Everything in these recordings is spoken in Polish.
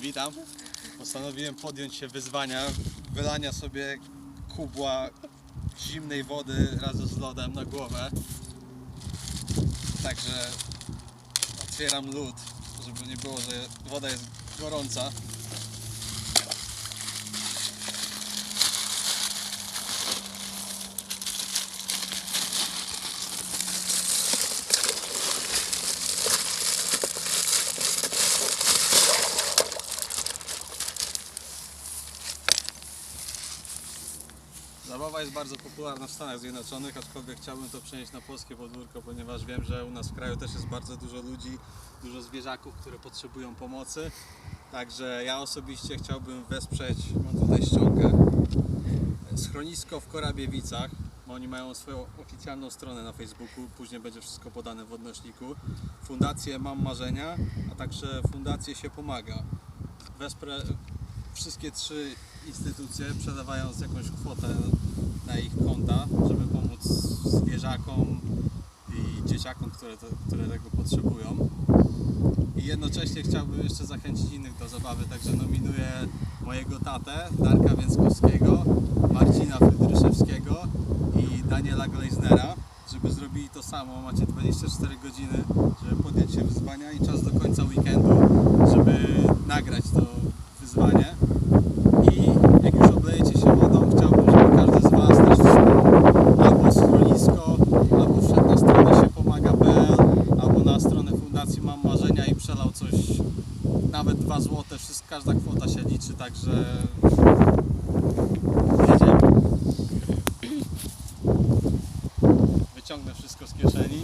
Witam. Postanowiłem podjąć się wyzwania wylania sobie kubła zimnej wody razem z lodem na głowę. Także otwieram lód, żeby nie było, że woda jest gorąca. Zabawa jest bardzo popularna w Stanach Zjednoczonych, aczkolwiek chciałbym to przenieść na polskie podwórko, ponieważ wiem, że u nas w kraju też jest bardzo dużo ludzi, dużo zwierzaków, które potrzebują pomocy. Także ja osobiście chciałbym wesprzeć, mam tutaj ściągę, schronisko w Korabiewicach. bo Oni mają swoją oficjalną stronę na Facebooku, później będzie wszystko podane w odnośniku. Fundację Mam Marzenia, a także Fundację Się Pomaga. Wesprę wszystkie trzy instytucje przelewając jakąś kwotę na ich konta, żeby pomóc zwierzakom i dzieciakom, które, które tego potrzebują. I jednocześnie chciałbym jeszcze zachęcić innych do zabawy, także nominuję mojego tatę, Darka Więckowskiego, Marcina Frydryszewskiego i Daniela Gleisnera, żeby zrobili to samo. Macie 24 godziny, żeby podjąć się wyzwania i czas do końca weekendu, żeby nagrać to wyzwanie. I jak już oblejecie się wodą, chciałbym, żeby każdy z Was też albo schronisko, albo wszedł na stronę siepomaga.pl, albo na stronę Fundacji Mam Marzenia i przelał coś, nawet 2 zł, każda kwota się liczy, także jedziemy. Wyciągnę wszystko z kieszeni.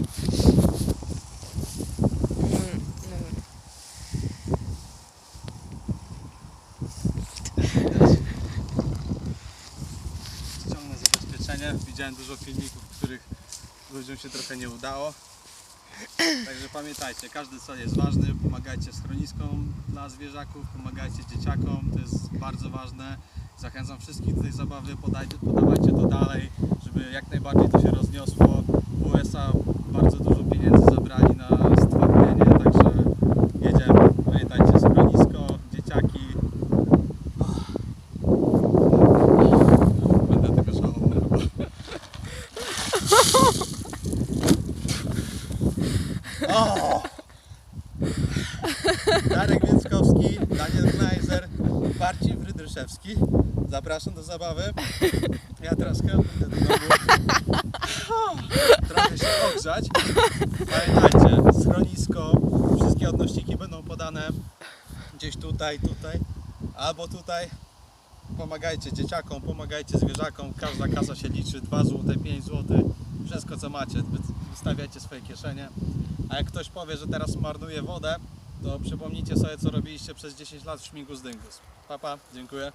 Ściągnę zabezpieczenie. Widziałem dużo filmików, których ludziom się trochę nie udało. Także pamiętajcie, każdy cel jest ważny. Pomagajcie schroniskom dla zwierzaków, pomagajcie dzieciakom, to jest bardzo ważne. Zachęcam wszystkich do tej zabawy, podajcie, podawajcie to dalej, żeby jak najbardziej to się rozniosło. W USA bardzo dużo pieniędzy zabrali na stwardnienie, także jedziemy. Pamiętajcie, schronisko, dzieciaki. Będę tego żałował chyba. O! Darek Więckowski, Daniel Knajzer, Marcin Frydryszewski. Zapraszam do zabawy. Ja teraz pójdę do domu. Trochę się ogrzać. Pamiętajcie, schronisko, wszystkie odnośniki będą podane gdzieś tutaj, tutaj, albo tutaj. Pomagajcie dzieciakom, pomagajcie zwierzakom, każda kasa się liczy, 2 zł, 5 zł, wszystko co macie, wy- wystawiajcie swoje kieszenie. A jak ktoś powie, że teraz marnuje wodę, to przypomnijcie sobie co robiliście przez 10 lat w Śmigus Dyngus. Papa, dziękuję.